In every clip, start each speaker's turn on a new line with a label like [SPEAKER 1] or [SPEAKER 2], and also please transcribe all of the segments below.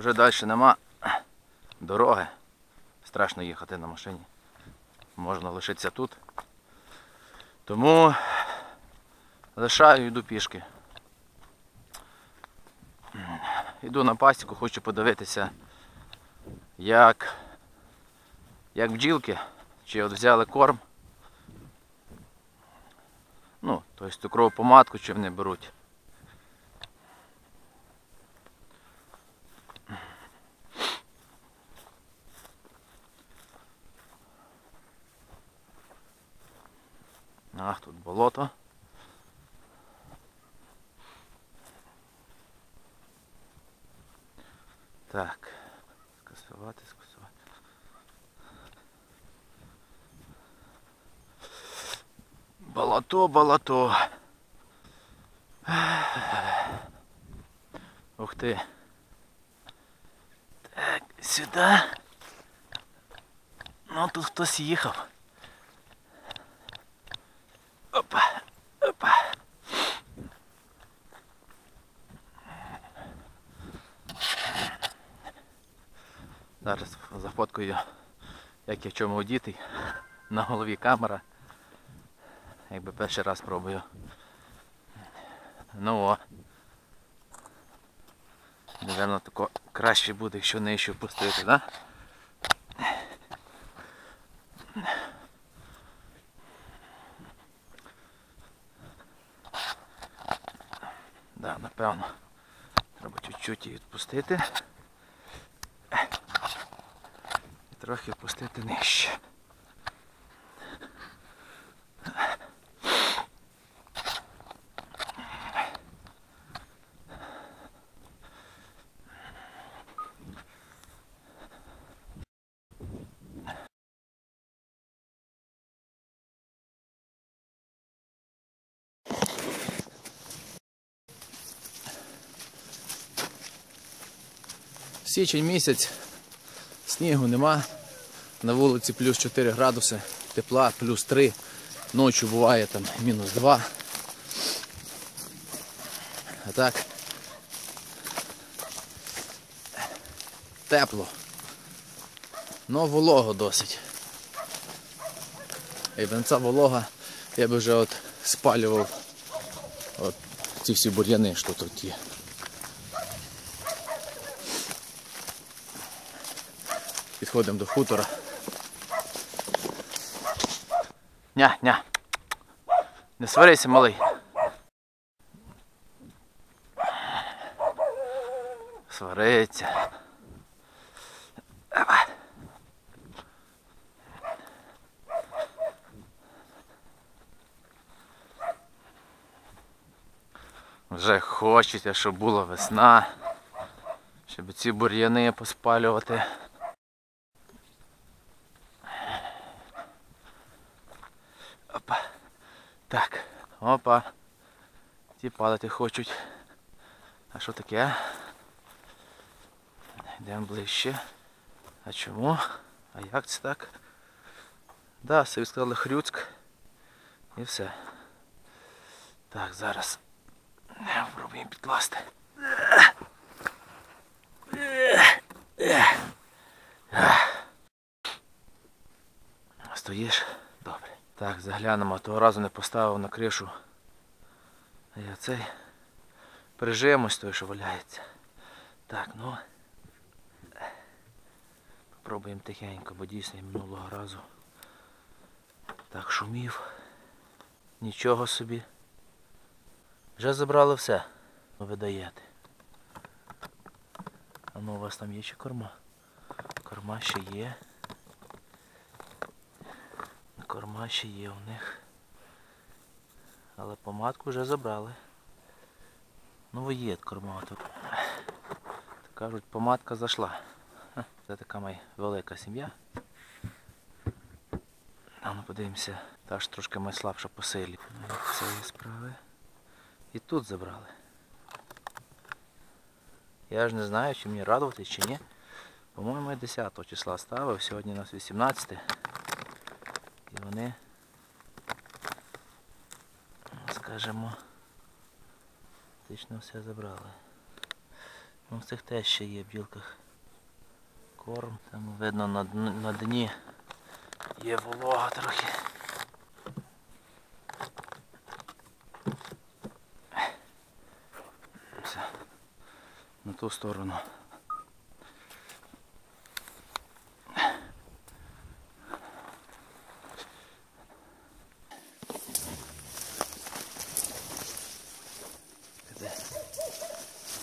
[SPEAKER 1] Вже далі нема дороги. Страшно їхати на машині. Можна лишитися тут. Тому лишаю, йду пішки. Йду на пасіку, хочу подивитися, як, як бджілки, чи от взяли корм. Ну, тобто цукрову помадку, чи вони беруть. Ах, тут болото. Так, скасувати, скасувати. Болото, болото. Ух ти. Так, сюди. Ну тут хтось їхав. Опа, опа. Зараз зафоткаю, як я в чому одітий. На голові камера. Якби перший раз пробую. Ну о. Наверно, тако краще буде, якщо нижче впустити, да? Да, напевно. Треба чуть-чуть її відпустити. І трохи опустити нижче. Січень місяць, снігу нема. На вулиці плюс 4 градуси, тепла плюс 3. Ночі буває там мінус 2. А так тепло. Но волого досить. Якби ця волога, я би вже от спалював от ці всі бур'яни, що тут є. Підходимо до хутора. Ня, ня. Не сварися, малий. Свариться. Вже хочеться, щоб була весна, щоб ці бур'яни поспалювати. Опа. Так, опа. Ті падати хочуть. А що таке? Йдемо ближче. А чому? А як це так? Да, собі сказали Хрюцьк. І все. Так, зараз. Пробуємо підкласти. Стоїш? Добре. Так, заглянемо, того разу не поставив на кришу. Я цей прижимусь той, що валяється. Так, ну попробуємо тихенько, бо дійсно минулого разу так шумів. Нічого собі. Вже забрали все. Ви даєте. А ну у вас там є ще корма? Корма ще є. Корма ще є у них. Але помадку вже забрали. Ну є корма тут. Кажуть, помадка зайшла. Це така моя велика сім'я. Ну подивимося, та ж трошки ми слабша по силі. Цієї справи. І тут забрали. Я ж не знаю, чи мені радуватись, чи ні. По-моєму, я 10 числа ставив, сьогодні у нас 18. І вони, скажімо, фактично все забрали. Ну, в цих теж ще є в бджілках корм. Там видно на, на дні є волога трохи. Все. На ту сторону. Де?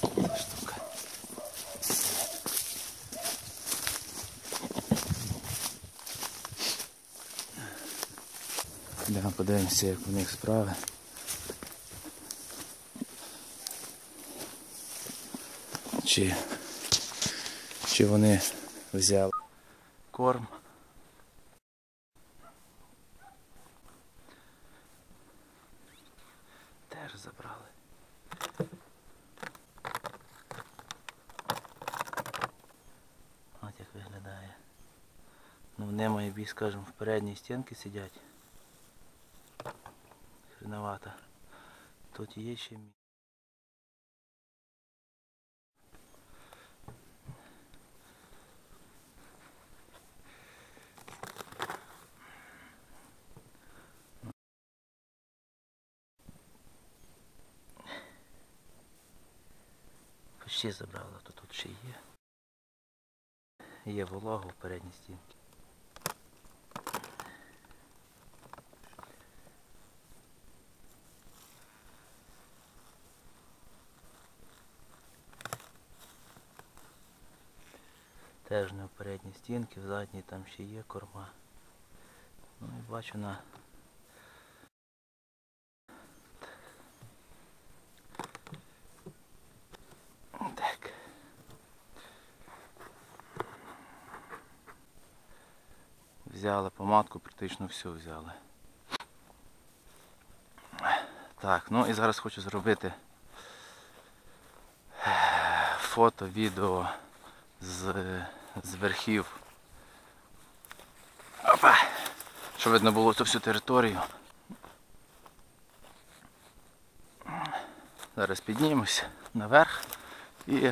[SPEAKER 1] Ця штука. Йдемо подивимося, як у них справи. Чи, чи вони взяли корм. Теж забрали. От як виглядає. Ну вони мої бій, скажімо, в передній стінці сидять. Тут є ще мі- Почти забрала, то тут ще є. Є волога в передній стінці. Теж не в передній стінці, в задній там ще є корма. Ну і бачу на так. Взяли помадку, практично всю взяли. Так, ну і зараз хочу зробити е, фото, відео з, з верхів. Опа! Щоб видно було цю всю територію. Зараз піднімусь наверх і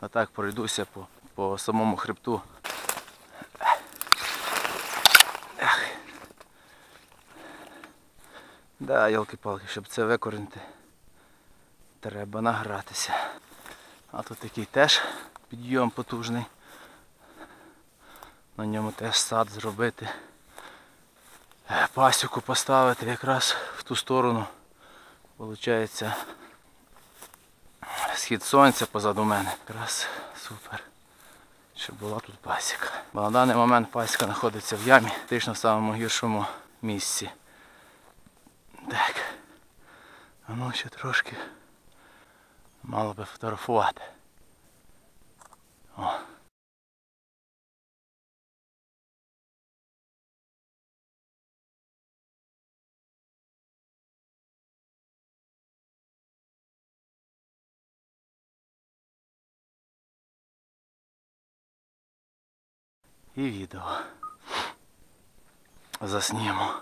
[SPEAKER 1] отак пройдуся по, по самому хребту. Да, ялки-палки, щоб це викорінити, треба награтися. А тут такий теж підйом потужний. На ньому теж сад зробити. Е, Пасіку поставити якраз в ту сторону. Получається схід сонця позаду мене. Якраз супер. Щоб була тут пасіка. Бо на даний момент пасіка знаходиться в ямі, фактично в самому гіршому місці. Так. А ну ще трошки мало би фотографувати. О. І відео. Заснімо.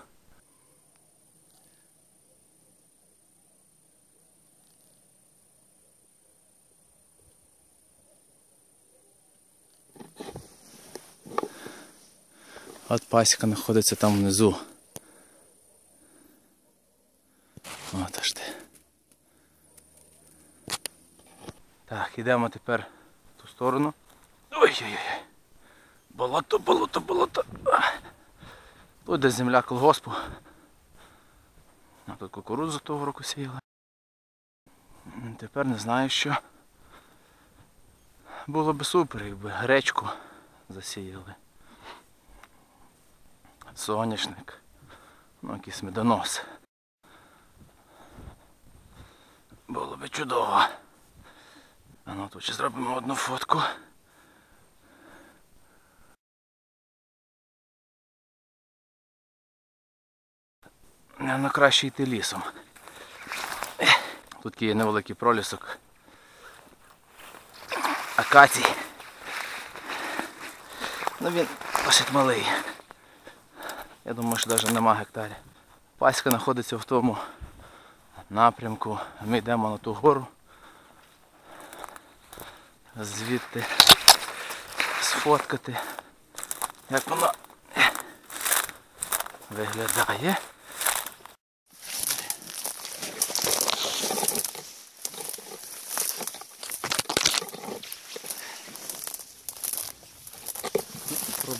[SPEAKER 1] От пасіка знаходиться там внизу. От аж ти. Так, йдемо тепер в ту сторону. Ой-ой-ой. Болото, болото, болото. Тут де земля колгоспу. А тут кукурудзу того року сіяли. Тепер не знаю що. Було б супер, якби гречку засіяли. Соняшник. Ну, якийсь медонос. Було би чудово. А ну тут ще зробимо одну фотку. Наверно, краще йти лісом. Тут є невеликий пролісок. Акацій. Ну він досить малий. Я думаю, що навіть нема гектарів. Паська знаходиться в тому напрямку. Ми йдемо на ту гору. звідти сфоткати, як воно виглядає.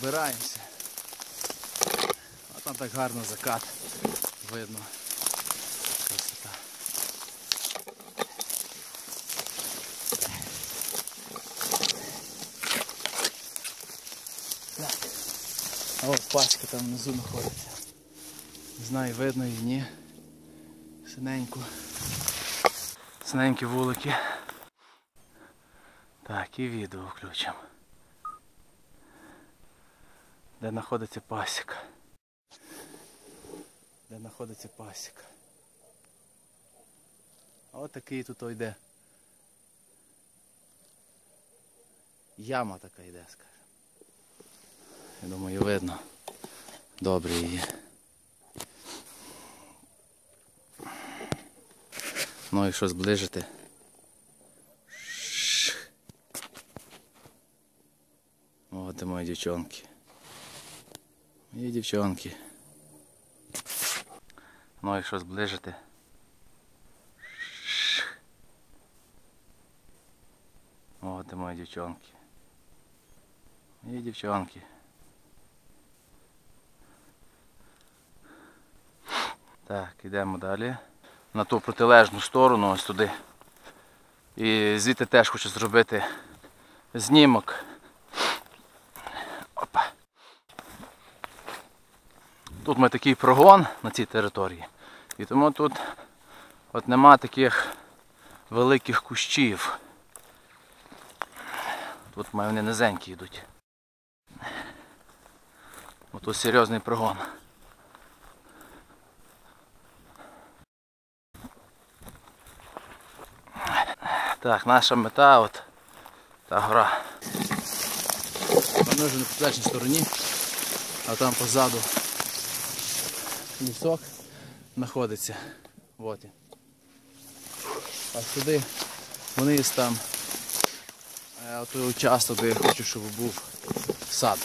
[SPEAKER 1] Пробираємося. А там так гарно закат видно. Красота. А от пачка там внизу знаходиться. Не знаю, видно її, ні. Синеньку. Синенькі вулики. Так, і відео включимо. Де знаходиться пасіка. Де знаходиться пасіка. А от такий тут йде. Яма така йде, скажімо. Я думаю, видно. Добре її. Ну, якщо зближити. От і мої дівчонки. Мої дівчонки. Ну, якщо зближити. От і мої дівчонки. Мої дівчонки. Так, йдемо далі. На ту протилежну сторону, ось туди. І звідти теж хочу зробити знімок. Тут ми такий прогон на цій території. І тому тут от нема таких великих кущів. Тут вони низенькі йдуть. Тут серйозний прогон. Так, наша мета от та гора. Ми вже на протилежній стороні, а там позаду лісок знаходиться. От. А сюди вниз там е, той участок, де я хочу, щоб був сад.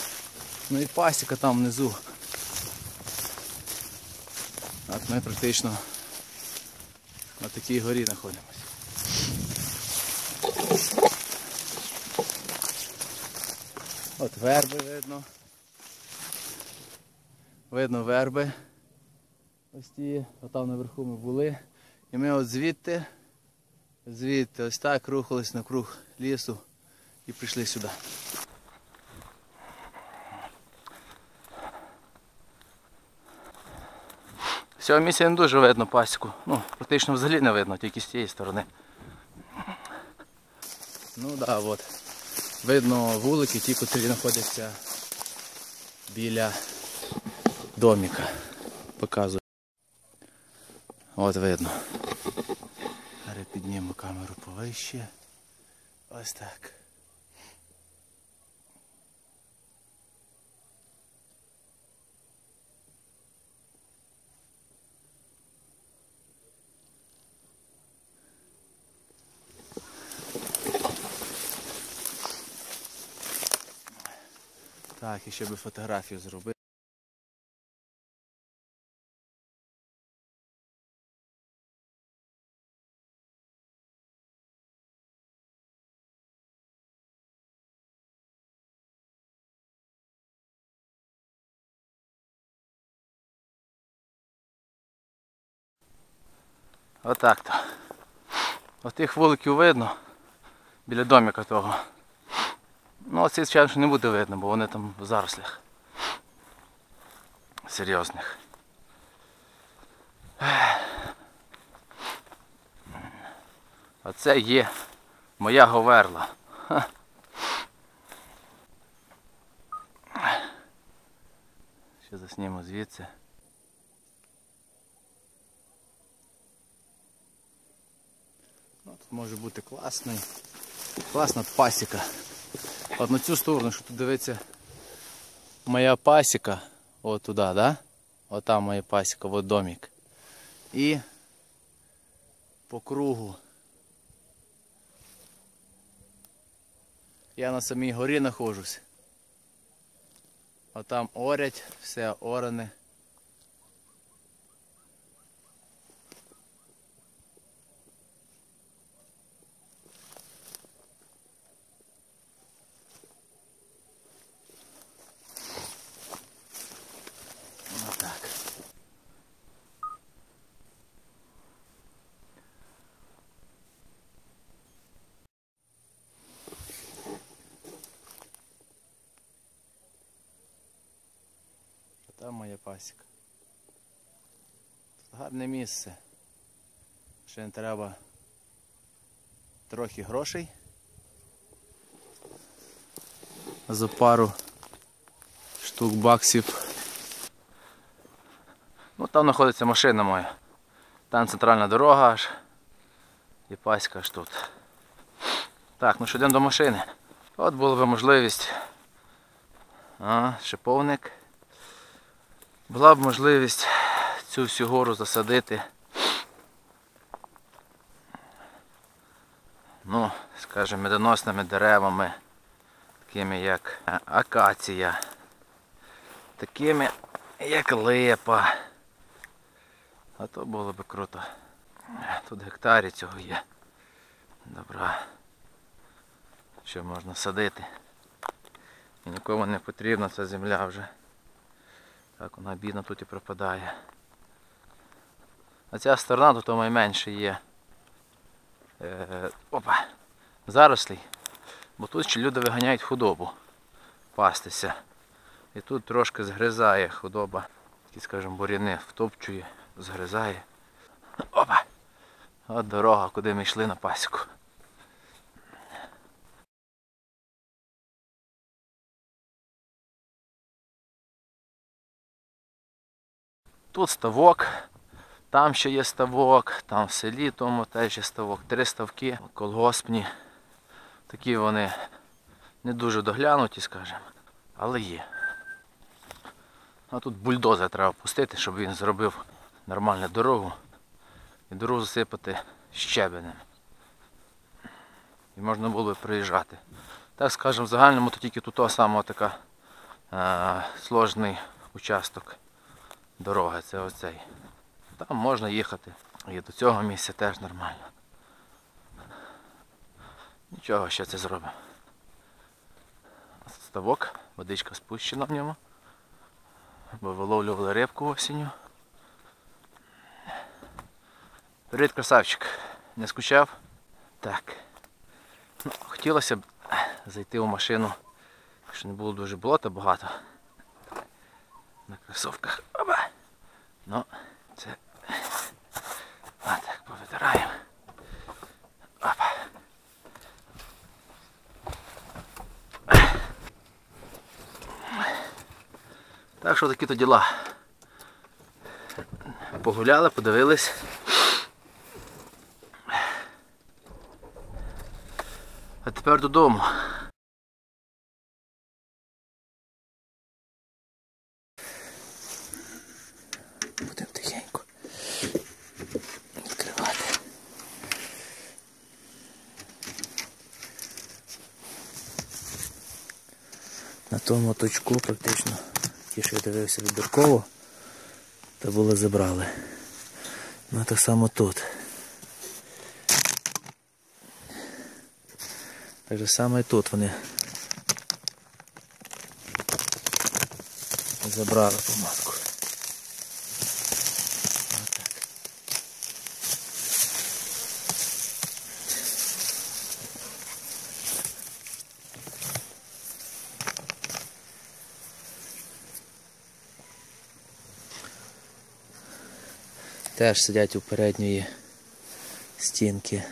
[SPEAKER 1] Ну і пасіка там внизу. От ми практично на такій горі знаходимося. От верби видно. Видно верби. Ось ті, отам наверху ми були. І ми от звідти, звідти ось так рухались навкруг лісу і прийшли сюди. З цього місця не дуже видно пасіку. Ну, практично взагалі не видно, тільки з цієї сторони. Ну так, да, от. Видно вулики, ті, котрі знаходяться біля доміка. Показую. От видно. Зараз підніму камеру повище. Ось так. Так, і ще би фотографію зробити. Отак то. От тих вуликів видно біля доміка того. Ну оцей звичайно що не буде видно, бо вони там в зарослях. Серйозних. А це є моя говерла. Ха. Ще засніму звідси. Ну, тут може бути класний, класна пасіка. От на цю сторону, що тут дивиться моя пасіка, от туди, да? От там моя пасіка, от домик. І по кругу. Я на самій горі знаходжусь. А там орять, все оране. Там моя пасіка. Тут гарне місце. Ще не треба трохи грошей. За пару штук баксів. Ну там знаходиться машина моя. Там центральна дорога аж. І паська аж тут. Так, ну що йдемо до машини. От була б можливість. А, шиповник. Була б можливість цю всю гору засадити. Ну, скажімо, медоносними деревами, такими як акація, такими як липа. А то було б круто. Тут гектарі цього є. Добра. Що можна садити. І нікому не потрібна ця земля вже. Так вона бідно тут і пропадає. А ця сторона тут найменше є. Е, опа! Зарослий. Бо тут ще люди виганяють худобу пастися. І тут трошки згризає худоба. Такі, скажімо, буряни втопчує, згризає. Опа! От дорога, куди ми йшли на пасіку. Тут ставок, там ще є ставок, там в селі тому теж є ставок. Три ставки колгоспні. Такі вони не дуже доглянуті, скажімо, але є. А тут бульдозер треба пустити, щоб він зробив нормальну дорогу і дорогу засипати щебенем. І можна було б приїжджати. Так скажемо, в загальному то тільки тут саме така е, сложний участок дороги, це оцей. Там можна їхати. І до цього місця теж нормально. Нічого, ще це зробимо. Ставок, водичка спущена в ньому. Бо виловлювали рибку осінню. Привіт, красавчик. Не скучав? Так. Ну, хотілося б зайти у машину, якщо не було дуже болота багато. На кросовках. Оба! Ну, це... А так, повитираємо. Опа. Так що такі то діла. Погуляли, подивились. А тепер додому. Тому точку практично ті, що я дивився відбірково, то були забрали. Ну так само тут. Так же саме і тут вони забрали помадку. Теж сидять у передньої стінки.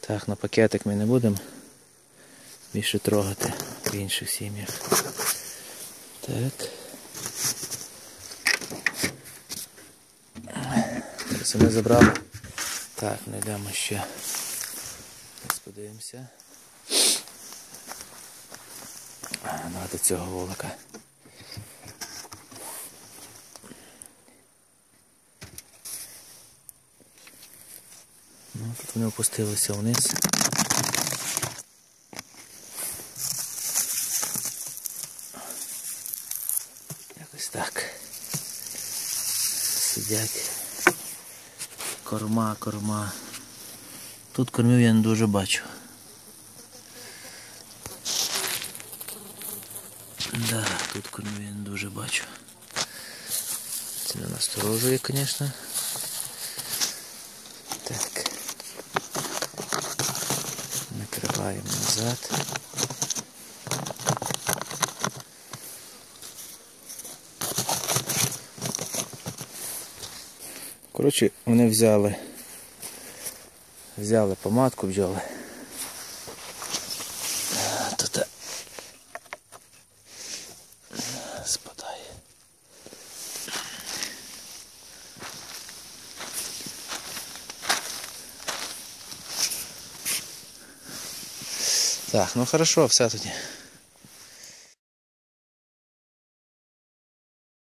[SPEAKER 1] Так, на пакетик ми не будемо більше трогати в інших сім'ях. Так. Це ми забрали. Так, знайдемо ще. Ось Подивимося. А, ну, цього волока. Ну, тут вони опустилися вниз. Якось так. Сидять. Корма, корма. Тут кормів я не дуже бачу. Да, я не дуже бачу. Це не насторожує, звісно. Так. Накриваємо назад. Коротше, вони взяли. Взяли помадку, взяли. Тут е, спадає. Так, ну хорошо, все тоді.